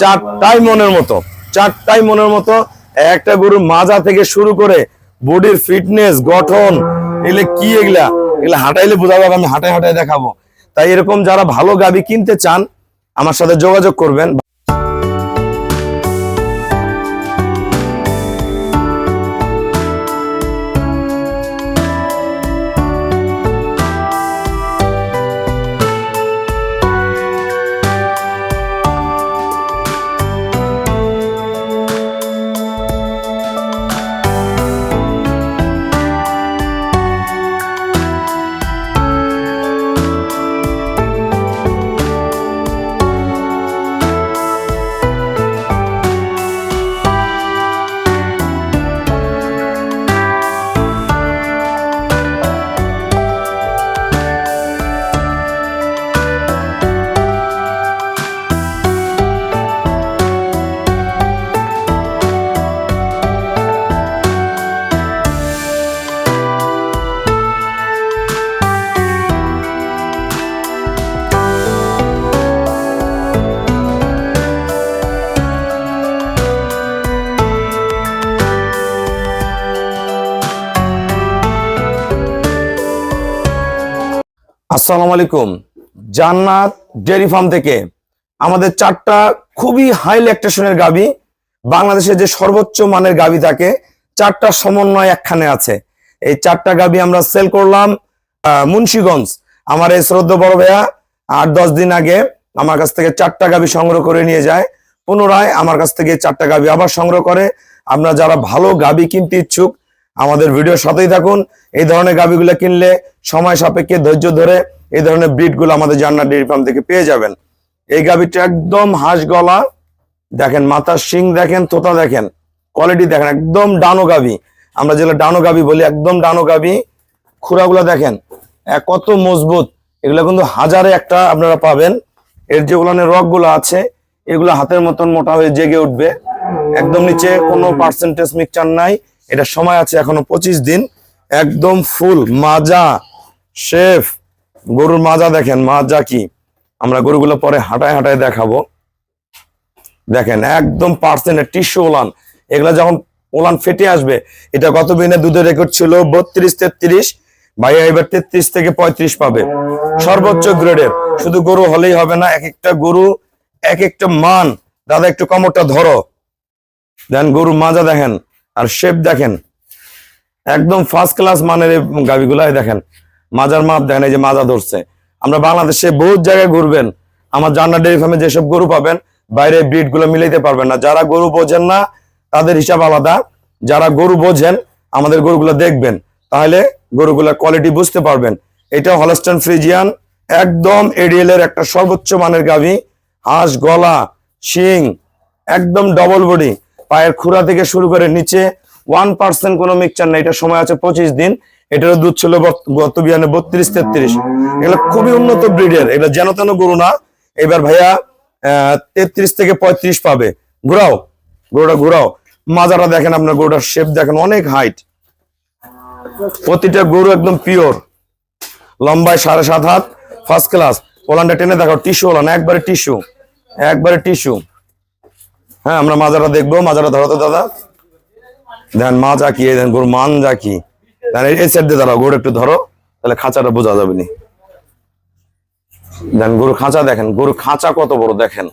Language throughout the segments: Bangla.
চারটাই মনের মতো, চারটাই মনের মতো একটা গরুর মাজা থেকে শুরু করে বডির ফিটনেস, গঠন, এগুলো কি এগুলা? এগুলা হাঁটাইলে বোঝা যাবে, আমি হাঁটাই হাঁটাই দেখাবো। তাই এরকম যারা ভালো গাবি কিনতে চান, আমার সাথে যোগাযোগ করবেন। আসসালামু আলাইকুম। জান্নাত ডেয়ারি ফার্ম থেকে আমাদের চারটা খুবই হাই ল্যাকটেশনের গাবি, বাংলাদেশে যে সর্বোচ্চ মানের গাবি থাকে, চারটা সমন্বয় একখানে আছে। এই চারটা গাবি আমরা সেল করলাম মুন্সিগঞ্জ। আমার এই শ্রদ্ধ বড় ভাইয়া আট দশ দিন আগে আমার কাছ থেকে চারটা গাবি সংগ্রহ করে নিয়ে যায়। পুনরায় আমার কাছ থেকে চারটা গাবি আবার সংগ্রহ করে। আমরা যারা ভালো গাবি কিনতে ইচ্ছুক আমাদের ভিডিওর সাথেই থাকুন। এই ধরনের গাবিগুলো কিনলে সময় সাপেক্ষে ধৈর্য ধরে এই ধরনের ব্রিডগুলো আমাদের জান্নাত ডেয়ারি ফার্ম থেকে পেয়ে যাবেন। এই গাবিটা একদম হাঁস গলা, দেখেন মাথার শিং দেখেন, তোতা দেখেন কোয়ালিটি দেখেন, একদম ডানো গাবি আমরা যেগুলো ডানো গাবি বলি, একদম ডানো গাবি খুরাগুলো দেখেন কত মজবুত। এগুলো কিন্তু হাজারে একটা আপনারা পাবেন। এর যে রকগুলো আছে, এগুলো হাতের মতন মোটা হয়ে জেগে উঠবে। একদম নিচে কোনো পার্সেন্টেজ মিক্সচার নাই। এটা সময় আছে এখনও পঁচিশ দিন। একদম ফুল মাজা, শেফ, গরুর মাজা দেখেন, মাজা কি? আমরা গরুগুলো পরে হাঁটায় হাঁটায় দেখাবো। দেখেন, একদম পার্সেন্টের টিস্যু ওলান। এগুলো যখন ওলান ফেটে আসবে, এটা গত দিনে দুধের রেকর্ড ছিল বত্রিশ তেত্রিশ, ভাইয়া এবার তেত্রিশ থেকে পঁয়ত্রিশ পাবে। সর্বোচ্চ গ্রেডের। শুধু গরু হলেই হবে না, এক একটা গরু, এক একটা মান। দাদা একটু কমরটা ধরো। দেন গরু মাজা দেখেন। আর শেপ দেখেন, একদম ফার্স্ট ক্লাস মানের গাভিগুলাই দেখেন। মাজার মাপ দেখেন, এই যে মাজা ধরছে। আমরা বাংলাদেশে বহুত জায়গায় ঘুরবেন। আমার জান্নার ডেয়ারি ফার্মে যেসব গরু পাবেন, বাইরে ব্রিডগুলো মিলাইতে পারবেন না। যারা গরু বোঝেন না, তাদের হিসাব আলাদা। যারা গরু বোঝেন, আমাদের গরুগুলো দেখবেন। তাহলে গরুগুলোর কোয়ালিটি বুঝতে পারবেন। এটা হলস্টন ফ্রিজিয়ান একদম এডিএল এর একটা সর্বোচ্চ মানের গাভি হাঁস, গলা, শিং, একদম ডবল বডি পায়ের খুরা থেকে শুরু করে নিচে ওয়ান পার্সেন্ট কোনো মিক্সচার নেই। এটা সময় আছে পঁচিশ দিন। এটারও দুধ ছিল গত বিয়ানে বত্রিশ, তেত্রিশ। এগুলো খুবই উন্নত ব্রিডের এটা যেন তেন গরু না। এবার ভাইয়া তেত্রিশ থেকে পঁয়ত্রিশ পাবে। ঘুরাও। গরুটা ঘুরাও। মাজাটা দেখেন আপনার, গরুটার শেপ দেখেন, অনেক হাইট প্রতিটা গরু একদম পিওর লম্বায় সাড়ে সাত হাত ফার্স্ট ক্লাস ওলানটা টেনে দেখো টিস্যু ওলান, একবারে টিস্যু একবারে টিস্যু হ্যাঁ আমরা মাজাটা দেখব। মাজাটা ধরো তো, দাদা। দেখেন যা কি গরু মান যা কি। দিয়ে দাঁড়াও গরু একটু ধরো, তাহলে খাঁচাটা বোঝা যাবে দেখেন গরু খাঁচা দেখেন গরু খাঁচা কত বড় দেখেন।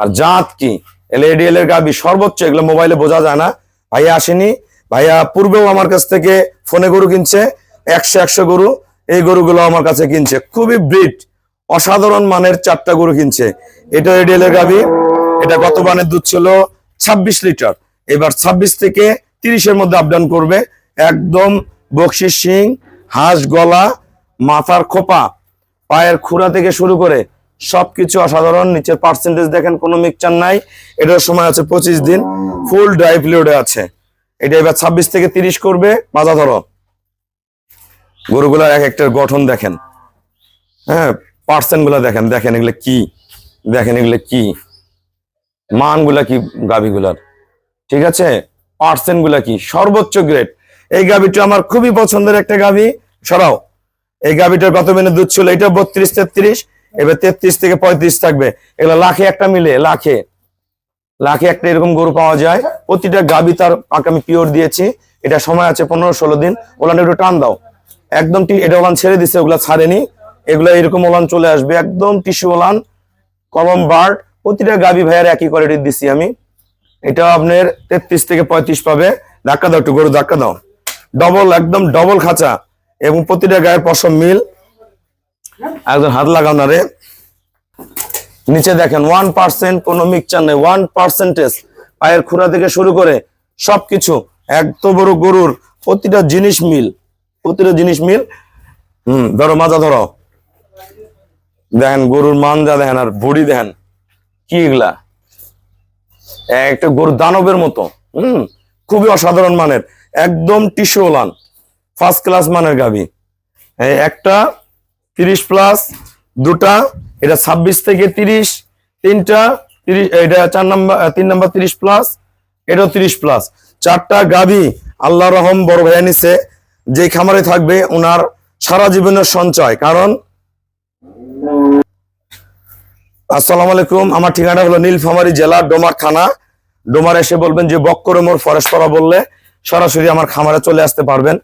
আর জাত কি? এলএডিএল এর গাবি সর্বোচ্চ, এগুলো মোবাইলে বোঝা যায় না। ভাইয়া আসেনি। ভাইয়া পূর্বেও আমার কাছ থেকে ফোনে গরু কিনছে, একশো একশো গরু। এই গরুগুলো আমার কাছে কিনছে। খুবই ব্রিড অসাধারণ মানের চারটা গরু কিনছে। এটা এডিএল এর গাবি। এটা গত বানের দুধ ছিল? ছাব্বিশ লিটার। এবার ছাব্বিশ থেকে তিরিশের মধ্যে আপডাউন করবে। একদম বকশির শিং, হাঁস গলা, মাথার খোপা, পায়ের খুরা থেকে শুরু করে সবকিছু অসাধারণ। নিচের পার্সেন্টেজ দেখেন, কোনো মিক্সচার নাই। এটার সময় আছে পঁচিশ দিন। ফুল ড্রাই ফ্লুইডে আছে। এটা এবার ছাব্বিশ থেকে তিরিশ করবে। মাজা ধরো। গরুগুলার এক একটার গঠন দেখেন। হ্যাঁ পার্সেন্টগুলা দেখেন। দেখেন এগুলো কি? দেখেন এগুলো কি? মানগুলা কি গাভিগুলার? ঠিক আছে? পার্সেন্টগুলা কি? সর্বোচ্চ গ্রেড এই গাভিটা আমার খুবই পছন্দের একটা গাভি। সরাও। এই গাভিটার কত মিনিট দুধ ছিল এটা বত্রিশ, তেত্রিশ, এবার তেত্রিশ থেকে পঁয়ত্রিশ থাকবে। এগুলো লাখে একটা মিলে, লাখে। লাখে একটা এরকম গরু পাওয়া যায়। প্রতিটা গাবি তার আমি পিওর দিয়েছি। এটা সময় আছে পনেরো, ষোলো দিন। ওলান একটু টান দাও। একদম এটা ওলান ছেড়ে দিছে, ওগুলা ছাড়েনি। এগুলা এরকম ওলান চলে আসবে। একদম টিস্যু ওলান, কলম বার্ড। প্রতিটা গাবি ভাইয়ার একই কোয়ালিটির দিছি আমি। এটা আপনার তেত্রিশ থেকে পঁয়ত্রিশ পাবে। ধাক্কা দাও একটু, গরু ধাক্কা দাও। ডবল একদম ডবল খাঁচা। এবং প্রতিটা গায়ের পশম মিল। একদম হাত লাগাও না রে। নিচে দেখেন ওয়ান পার্সেন্ট কোনো মিক্সচার নেই। ওয়ান পার্সেন্টেজ পায়ের খুঁড়া থেকে শুরু করে সবকিছু এত বড় গরুর প্রতিটা জিনিস মিল। প্রতিটা জিনিস মিল। হুম, ধরো মাজা ধরো। দেখেন গরুর মানজা দেখেন আর বড়ি দেখেন। কি এগুলা? একটা গরুর দানবের মতো, হুম? খুবই অসাধারণ মানের, একদম টিস্যু ওলান ফার্স্ট ক্লাস মানের এই একটা তিরিশ প্লাস দুটা, এটা ছাব্বিশ থেকে তিরিশ, তিনটা তিরিশ, এটা চার নাম্বার, তিন নাম্বার তিরিশ প্লাস এটাও তিরিশ প্লাস চারটা গাবি আল্লাহ রহম বড় ভাইয়া নিছে যে খামারে থাকবে ওনার সারা জীবনের সঞ্চয়। কারণ আসসালামু আলাইকুম। আমার ঠিকানা হলো নীলফামারী জেলা ডোমার থানা। ডোমার এসে বলবেন যে বক্করে মোর ফরেস্ট করা বললে সরাসরি আমার খামারে চলে আসতে পারবেন।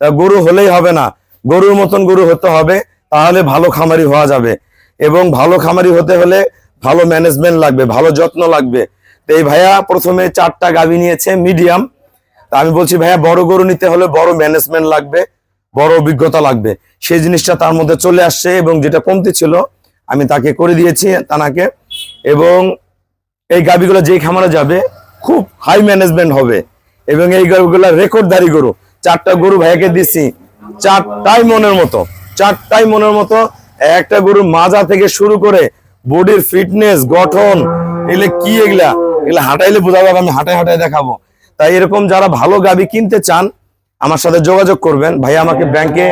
গরু হলেই হবে না। গরুর মতন গরু হতে হবে, তাহলে ভালো খামারি হওয়া যাবে। এবং ভালো খামারি হতে হলে ভালো ম্যানেজমেন্ট লাগবে, ভালো যত্ন লাগবে। তো এই ভাইয়া প্রথমে চারটা গাভী নিয়েছে মিডিয়াম তা আমি বলছি, ভাইয়া, বড় গরু নিতে হলে বড় ম্যানেজমেন্ট লাগবে, বড় অভিজ্ঞতা লাগবে। সেই জিনিসটা তার মধ্যে চলে আসছে এবং যেটা কমতি ছিল আমি তাকে করে দিয়েছি তানাকে। এবং এই গাভিগুলো যেই খামারে যাবে, খুব হাই ম্যানেজমেন্ট হবে। এবং এই গরুগুলো রেকর্ডধারী গরু। চারটা গরু ভাইয়াকে দিচ্ছি চারটাই মনের মতো। চারটাই মনের মতো। একটা গরুর মাজা থেকে শুরু করে বডির ফিটনেস গঠন, এগুলো কি এগুলা? এগুলা হাঁটাইলে বোঝা যাবে, আমি হাঁটাই হাঁটাই দেখাবো। তাই এরকম যারা ভালো গাভি কিনতে চান, আমার সাথে যোগাযোগ করবেন। ভাই আমাকে ব্যাংকে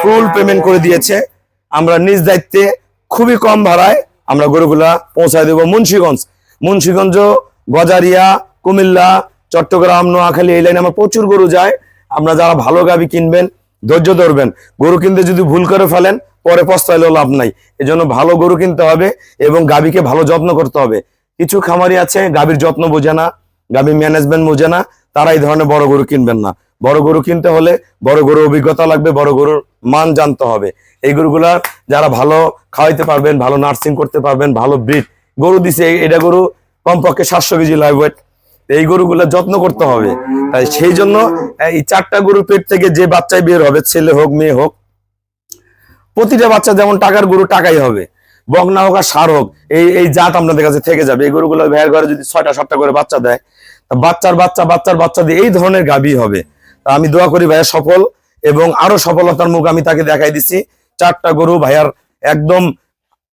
ফুল পেমেন্ট করে দিয়েছে। আমরা নিজ দায়িত্বে খুবই কম ভাড়ায় আমরা গরুগুলা পৌঁছায় দেবো মুন্সিগঞ্জ। মুন্সিগঞ্জ, গজারিয়া, কুমিল্লা, চট্টগ্রাম, নোয়াখালী, এই লাইনে আমার প্রচুর গরু যায়। আমরা যারা ভালো গাবি কিনবেন, ধৈর্য ধরবেন। গরু কিনতে যদি ভুল করে ফেলেন, পরে পস্তাইলেও লাভ নাই। এজন্য ভালো গরু কিনতে হবে এবং গাবিকে ভালো যত্ন করতে হবে। কিছু খামারি আছে, গাবির যত্ন বোঝে না গাবির ম্যানেজমেন্ট বোঝে না, তারা এই ধরনের বড় গরু কিনবেন না। বড় গরু কিনতে হলে বড় গরুর অভিজ্ঞতা লাগবে, বড় গরুর মান জানতে হবে। এই গরুগুলা যারা ভালো খাওয়াইতে পারবেন, ভালো নার্সিং করতে পারবেন, ভালো ব্রিড গরু দিছে এটা গরু কমপক্ষে সাতশো কেজি লাইভ ওয়েট এই গরুগুলা যত্ন করতে হবে। তাই সেই জন্য এই চারটা গরুর পেট থেকে যে বাচ্চাই বের হবে, ছেলে হোক, মেয়ে হোক, প্রতিটা বাচ্চা যেমন টাকার গরু, টাকাই হবে। বকনা হোক আর সার হোক, এই এই জাত আপনাদের কাছে থেকে যাবে। এই গরুগুলো ভেয়ার ঘরে যদি ছয়টা, সাতটা করে বাচ্চা দেয়, তা বাচ্চার বাচ্চা বাচ্চার বাচ্চা দিয়ে এই ধরনের গাবি হবে। তা আমি দোয়া করি ভাইয়া সফল এবং আরও সফলতার মুখ আমি তাকে দেখাই দিছি। চারটা গরু ভাইয়ার একদম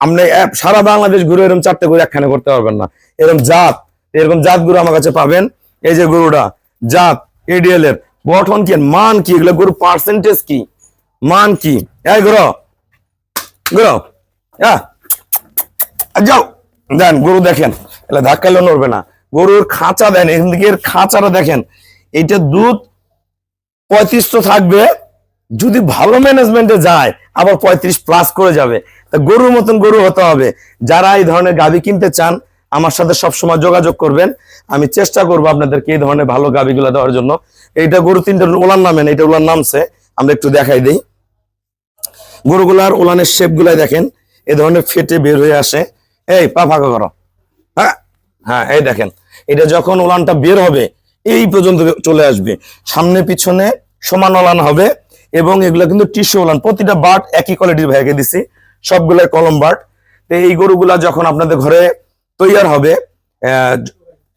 আপনি সারা বাংলাদেশ ঘুরে এরকম চারটে গরু একখানে করতে পারবেন না। এরকম জাত এরকম জাত গরু আমার কাছে পাবেন। এই যে গরুটা, জাত এডিএল এর, গঠন কি মান কি, এগুলো গরু পার্সেন্টেজ কি? মান কি? এই গরু হ্যাঁ। যাও, দেন গরু দেখেন, এলা ধাক্কাইলে নড়বে না। গরুর খাঁচা দেন, এখান থেকে খাঁচাটা দেখেন, এইটা দুধ পঁয়ত্রিশ থাকবে যদি ভালো ম্যানেজমেন্টে যায়, আবার পঁয়ত্রিশ প্লাস করে যাবে। তা গরুর মতন গরু হতে হবে। যারা এই ধরনের গাভি কিনতে চান, আমার সাথে সবসময় যোগাযোগ করবেন। আমি চেষ্টা করব আপনাদেরকে এই ধরনের ভালো গাভিগুলো দেওয়ার জন্য। এইটা গরু তিনটা ওলার নামেন এইটা ওলার নামছে, আমরা একটু দেখাই দিই। গরুগুলার ওলানের শেপ গুলাই দেখেন, এ ধরনের ফেটে বের হয়ে আসে। এই, পা ফাঁকা করো। হ্যাঁ হ্যাঁ এই দেখেন। এটা যখন ওলানটা বের হবে, এই পর্যন্ত চলে আসবে। সামনে পিছনে সমান ওলান হবে। এবং এগুলো কিন্তু টিস্যু ওলান প্রতিটা বাট একই কোয়ালিটির ভাইকে দিছি। সবগুলাই কলম বাট তো এই গরুগুলা যখন আপনাদের ঘরে তৈয়ার হবে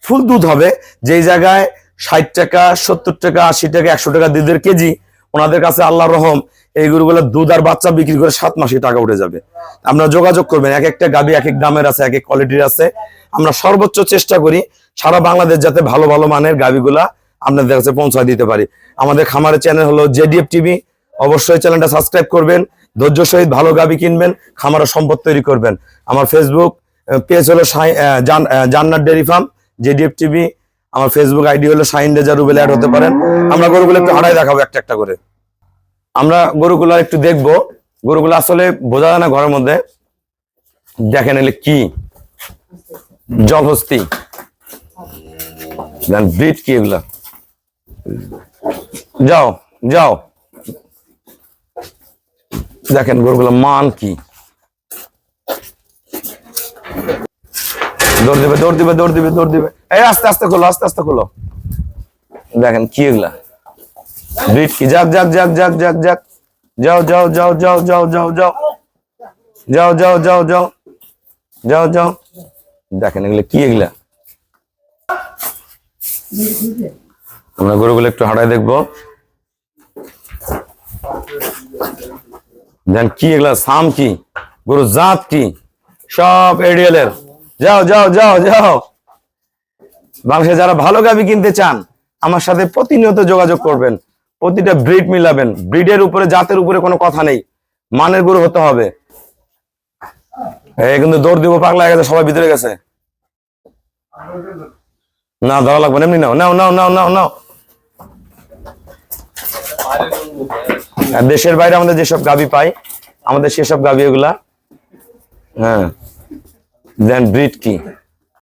ফুল দুধ হবে, যেই জায়গায় ষাট টাকা, সত্তর টাকা, আশি টাকা, একশো টাকা দুধের কেজি, ওনাদের কাছে আল্লাহ রহম, এই গরুগুলো দুধ আর বাচ্চা বিক্রি করে সাত মাসে টাকা উঠে যাবে। আপনারা যোগাযোগ করবেন। এক একটা গাবি এক এক দামের আছে, এক এক কোয়ালিটির আছে। আমরা সর্বোচ্চ চেষ্টা করি সারা বাংলাদেশ যাতে ভালো ভালো মানের গাবিগুলা আপনাদের কাছে পৌঁছায় দিতে পারি। আমাদের খামারের চ্যানেল হলো জেডিএফ টিভি। অবশ্যই চ্যানেলটা সাবস্ক্রাইব করবেন। ধৈর্য সহিত ভালো গাবি কিনবেন খামারের সম্পদ তৈরি করবেন। আমার ফেসবুক পেজ হলো Jannat dairy farm, JDF TV. আমার ফেসবুক আইডি হলো শাহিন রেজা রুবেল অ্যাড হতে পারেন। আমরা গরুগুলো একটু হারাই দেখাবো একটা একটা করে। আমরা গরুগুলো একটু দেখব। গরুগুলো আসলে বোঝা যায় না ঘরের মধ্যে। দেখেন এলে কি? জলহস্তি। ব্রিড কি এগুলা? যাও যাও। দেখেন গরুগুলো মান কি? দৌড় দিবে দৌড় দিবে দৌড় দিবে দৌড় দিবে। এই, আস্তে আস্তে খোলো, আস্তে আস্তে খোলো। দেখেন কি এগুলা? ব্রিড কি? যাক যাক যাক যাক যাক যাক। যাও যাও যাও যাও যাও যাও যাও। যাও যাও যাও যাও। যাও যাও। দেখেন এগুলো কি এগুলা? আমরা গরুগুলো একটু হাঁটায় দেখব। দেন কি এগুলা? সাম কি? গরু জাত কি? সব এডিএল এর। যাও যাও যাও যাও। বাংলাদেশে যারা ভালো গাবি কিনতে চান, আমার সাথে প্রতিনিয়ত যোগাযোগ করবেন। প্রতিটা ব্রিড মিলাবেন। ব্রিডের উপরে, জাতের উপরে কোনো কথা নেই। মানের গরু হতে হবে। কিন্তু দৌড় দিব, পাগলা গেছে, সবাই ভিতরে গেছে। না, ধরা লাগবে এমনি নাও। নাও নাও নাও নাও নাও। দেশের বাইরে আমাদের যেসব গাবি পাই আমাদের সেসব গাবি ওগুলা হ্যাঁ দেন ব্রিড কি?